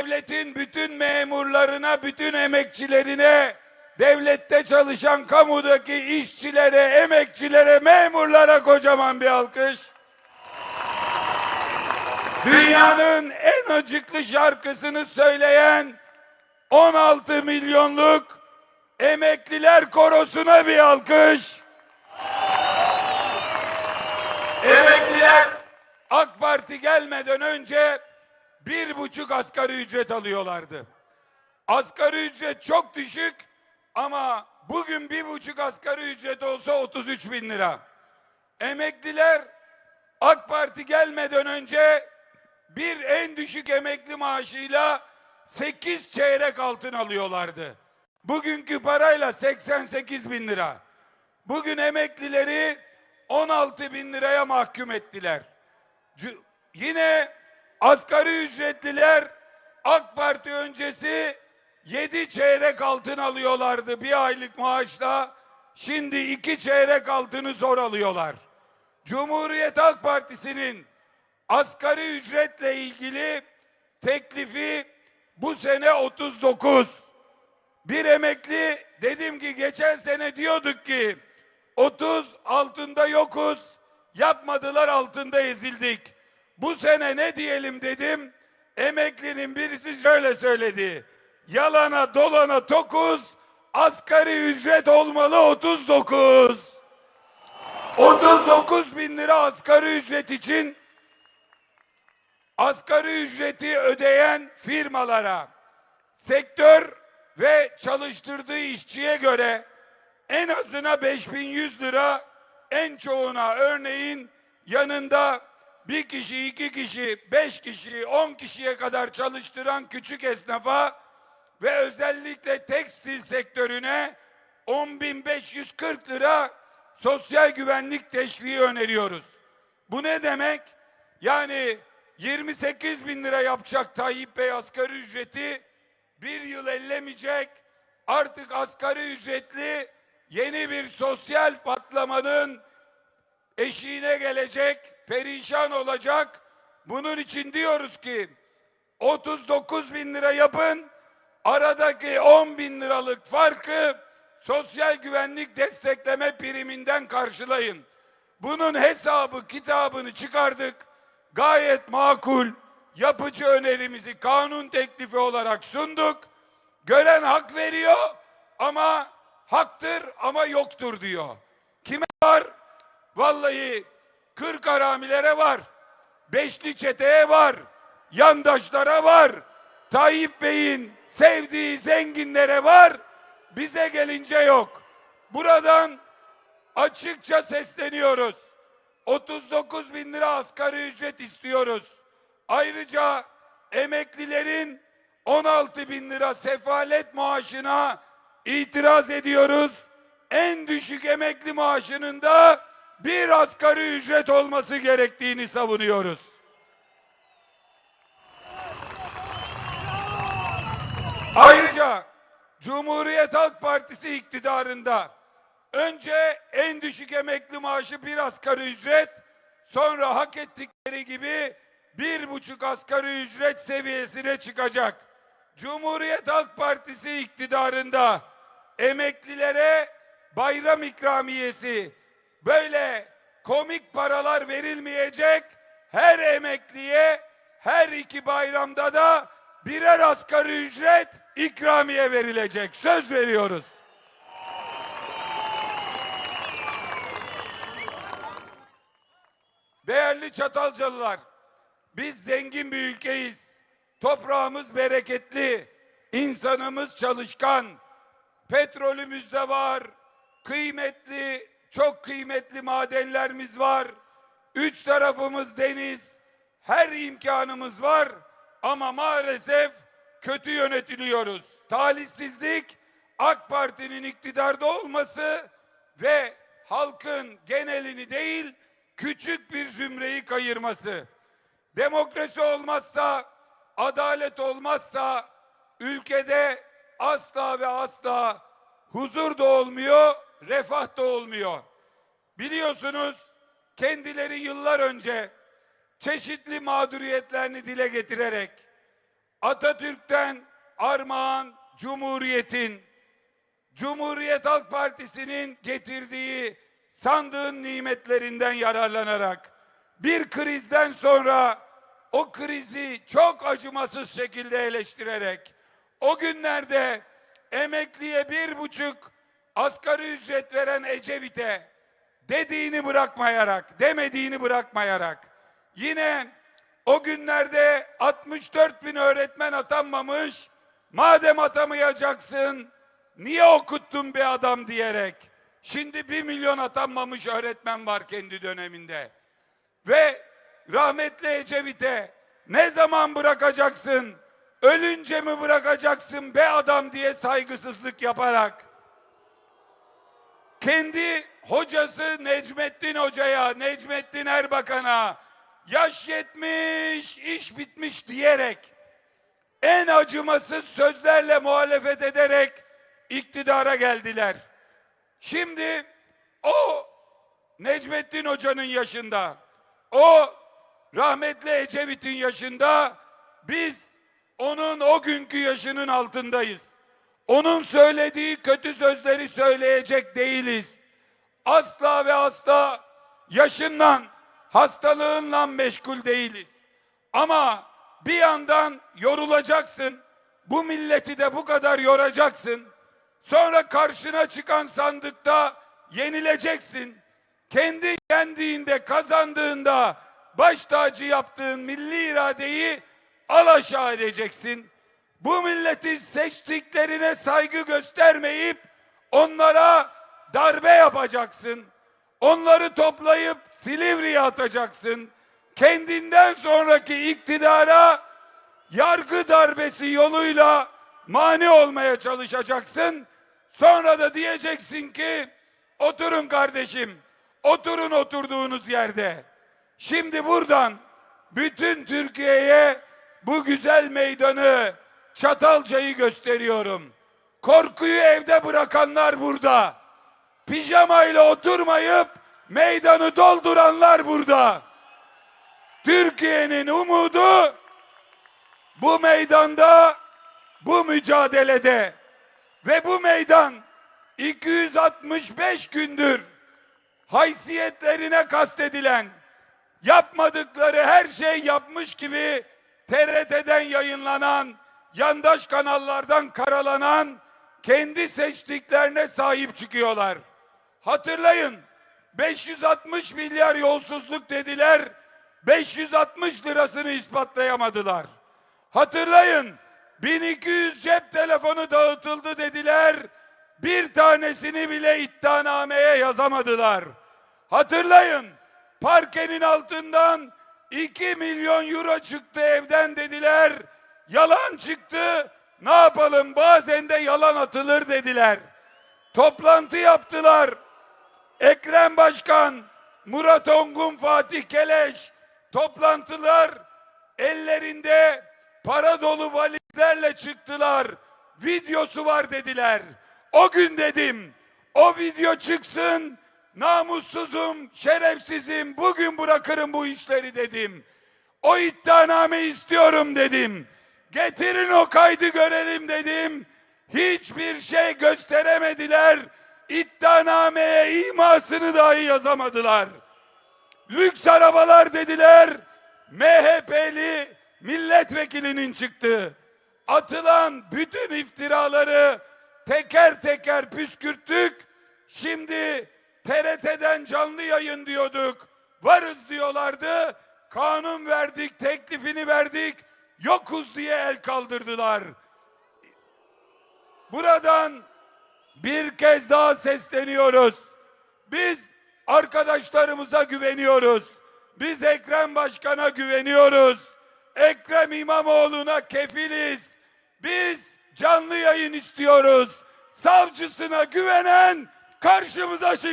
devletin bütün memurlarına, bütün emekçilerine, devlette çalışan kamudaki işçilere, emekçilere, memurlara kocaman bir alkış. Dünyanın en acıklı şarkısını söyleyen 16 milyonluk emekliler korosuna bir alkış. Emekliler AK Parti gelmeden önce bir buçuk asgari ücret alıyorlardı. Asgari ücret çok düşük ama bugün bir buçuk asgari ücret olsa 33 bin lira. Emekliler AK Parti gelmeden önce bir en düşük emekli maaşıyla 8 çeyrek altın alıyorlardı. Bugünkü parayla 88 bin lira. Bugün emeklileri 16 bin liraya mahkum ettiler. C- Yine asgari ücretliler AK Parti öncesi 7 çeyrek altın alıyorlardı bir aylık maaşla. Şimdi 2 çeyrek altını zor alıyorlar. Cumhuriyet Halk Partisi'nin asgari ücretle ilgili teklifi bu sene 39. Bir emekli dedim ki geçen sene diyorduk ki 30 altında yokuz yapmadılar altında ezildik. Bu sene ne diyelim dedim emeklinin birisi şöyle söyledi. Yalana dolana tokuz asgari ücret olmalı 39. 39 bin lira asgari ücret için asgari ücreti ödeyen firmalara sektör ve çalıştırdığı işçiye göre en azına 5100 lira en çoğuna örneğin yanında bir kişi, iki kişi, beş kişi, on kişiye kadar çalıştıran küçük esnafa ve özellikle tekstil sektörüne 10.540 lira sosyal güvenlik teşviği öneriyoruz. Bu ne demek? Yani 28 bin lira yapacak Tayyip Bey asgari ücreti bir yıl ellemeyecek. Artık asgari ücretli yeni bir sosyal patlamanın eşiğine gelecek, perişan olacak. Bunun için diyoruz ki 39 bin lira yapın, aradaki 10 bin liralık farkı sosyal güvenlik destekleme priminden karşılayın. Bunun hesabı kitabını çıkardık. Gayet makul, yapıcı önerimizi kanun teklifi olarak sunduk. Gören hak veriyor ama haktır ama yoktur diyor. Kime var? Vallahi kırk haramilere var. Beşli çeteye var. Yandaşlara var. Tayyip Bey'in sevdiği zenginlere var. Bize gelince yok. Buradan açıkça sesleniyoruz. 39 bin lira asgari ücret istiyoruz. Ayrıca emeklilerin 16 bin lira sefalet maaşına itiraz ediyoruz. En düşük emekli maaşının da bir asgari ücret olması gerektiğini savunuyoruz. Ayrıca Cumhuriyet Halk Partisi iktidarında önce en düşük emekli maaşı bir asgari ücret, sonra hak ettikleri gibi bir buçuk asgari ücret seviyesine çıkacak. Cumhuriyet Halk Partisi iktidarında emeklilere bayram ikramiyesi böyle komik paralar verilmeyecek. Her emekliye her iki bayramda da birer asgari ücret ikramiye verilecek. Söz veriyoruz. Değerli Çatalcalılar, biz zengin bir ülkeyiz. Toprağımız bereketli, insanımız çalışkan, petrolümüz de var, kıymetli, çok kıymetli madenlerimiz var. Üç tarafımız deniz, her imkanımız var ama maalesef kötü yönetiliyoruz. Talihsizlik AK Parti'nin iktidarda olması ve halkın genelini değil küçük bir zümreyi kayırması. Demokrasi olmazsa, adalet olmazsa ülkede asla ve asla huzur da olmuyor, refah da olmuyor. Biliyorsunuz kendileri yıllar önce çeşitli mağduriyetlerini dile getirerek Atatürk'ten armağan Cumhuriyet'in, Cumhuriyet Halk Partisi'nin getirdiği sandığın nimetlerinden yararlanarak bir krizden sonra o krizi çok acımasız şekilde eleştirerek o günlerde emekliye bir buçuk asgari ücret veren Ecevit'e dediğini bırakmayarak, demediğini bırakmayarak yine o günlerde 64 bin öğretmen atanmamış madem atamayacaksın niye okuttun be adam diyerek şimdi bir milyon atanmamış öğretmen var kendi döneminde. Ve rahmetli Ecevit'e ne zaman bırakacaksın? Ölünce mi bırakacaksın be adam? diye saygısızlık yaparak kendi hocası Necmettin Hoca'ya, Necmettin Erbakan'a yaş yetmiş, iş bitmiş diyerek en acımasız sözlerle muhalefet ederek iktidara geldiler. Şimdi o Necmettin Hoca'nın yaşında, o rahmetli Ecevit'in yaşında biz onun o günkü yaşının altındayız. Onun söylediği kötü sözleri söyleyecek değiliz. Asla ve asla yaşından, hastalığınla meşgul değiliz. Ama bir yandan yorulacaksın. Bu milleti de bu kadar yoracaksın. Sonra karşına çıkan sandıkta yenileceksin. Kendi yendiğinde, kazandığında baş tacı yaptığın milli iradeyi alaşağı edeceksin. Bu milletin seçtiklerine saygı göstermeyip onlara darbe yapacaksın. Onları toplayıp Silivri'ye atacaksın. Kendinden sonraki iktidara yargı darbesi yoluyla mani olmaya çalışacaksın. Sonra da diyeceksin ki oturun kardeşim. Oturun oturduğunuz yerde. Şimdi buradan bütün Türkiye'ye bu güzel meydanı Çatalca'yı gösteriyorum. Korkuyu evde bırakanlar burada. Pijamayla oturmayıp meydanı dolduranlar burada. Türkiye'nin umudu bu meydanda, bu mücadelede ve bu meydan 265 gündür haysiyetlerine kastedilen, yapmadıkları her şey yapmış gibi TRT'den yayınlanan, yandaş kanallardan karalanan, kendi seçtiklerine sahip çıkıyorlar. Hatırlayın, 560 milyar yolsuzluk dediler, 560 lirasını ispatlayamadılar. Hatırlayın, 1200 cep telefonu dağıtıldı dediler, bir tanesini bile iddianameye yazamadılar. Hatırlayın, parkenin altından 2 milyon euro çıktı evden dediler. Yalan çıktı. Ne yapalım bazen de yalan atılır dediler. Toplantı yaptılar. Ekrem Başkan, Murat Ongun, Fatih Keleş toplantılar ellerinde para dolu valizlerle çıktılar. Videosu var dediler. O gün dedim o video çıksın namussuzum, şerefsizim bugün bırakırım bu işleri dedim. O iddianame istiyorum dedim. Getirin o kaydı görelim dedim. Hiçbir şey gösteremediler. İddianameye imasını dahi yazamadılar. Lüks arabalar dediler. MHP'li milletvekilinin çıktı. Atılan bütün iftiraları teker teker püskürttük. Şimdi TRT'den canlı yayın diyorduk. Varız diyorlardı. Kanun verdik, teklifini verdik. Yokuz diye el kaldırdılar. Buradan bir kez daha sesleniyoruz. Biz arkadaşlarımıza güveniyoruz. Biz Ekrem Başkan'a güveniyoruz. Ekrem İmamoğlu'na kefiliz. Biz canlı yayın istiyoruz. Savcısına güvenen karşımıza çık.